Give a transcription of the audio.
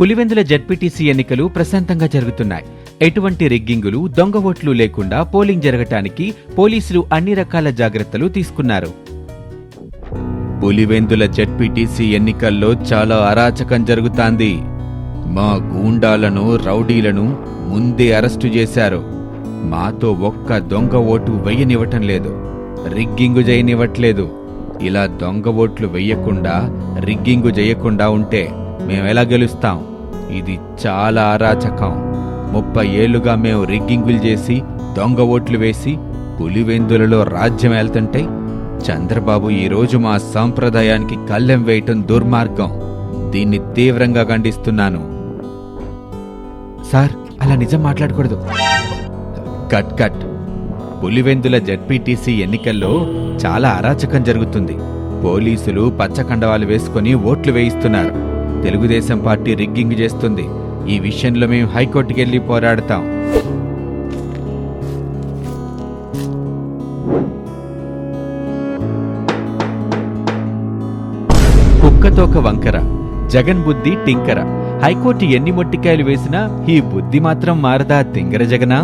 Pulivendula ZPTC ఎన్నికలు ప్రశాంతంగా జరుగుతున్నాయి. ఎటువంటి రిగ్గింగులు దొంగ ఓట్లు లేకుండా పోలింగ్ జరగటానికి పోలీసులు అన్ని రకాల జాగ్రత్తలు తీసుకున్నారు. పులివెందుల జడ్పీటీసీ ఎన్నికల్లో చాలా అరాచకం జరుగుతాంది. మా గూండాలను రౌడీలను ముందే అరెస్టు చేశారు. మాతో ఒక్క దొంగ ఓటు వెయ్యనివ్వటం లేదు. రిగ్గింగు చేయనివ్వట్లేదు ఇలా దొంగ ఓట్లు వెయ్యకుండా రిగ్గింగు చేయకుండా ఉంటే మేమెలా గెలుస్తాం? ఇది చాలా అరాచకం. ముప్పై ఏళ్ళుగా మేము రిగ్గింగులు చేసి దొంగ ఓట్లు వేసి పులివెందులలో రాజ్యం వెళ్తుంటే చంద్రబాబు ఈరోజు మా సాంప్రదాయానికి కళ్ళెం వేయటం దుర్మార్గం. దీన్ని తీవ్రంగా ఖండిస్తున్నాను. సార్ అలా నిజం మాట్లాడకూడదు. Cut cut. పులివెందుల జడ్పీటీసీ ఎన్నికల్లో చాలా అరాచకం జరుగుతుంది. పోలీసులు పచ్చకండవాలు వేసుకుని ఓట్లు వేయిస్తున్నారు. తెలుగుదేశం పార్టీ రిగ్గింగ్ చేస్తుంది. ఈ విషయంలో మేము హైకోర్టుకెళ్ళి పోరాడతాం. కుక్కతోక వంకర జగన్ బుద్ధి టింకర. హైకోర్టు ఎన్ని మొట్టికాయలు వేసినా ఈ బుద్ధి మాత్రం మారదా తింగర జగనా?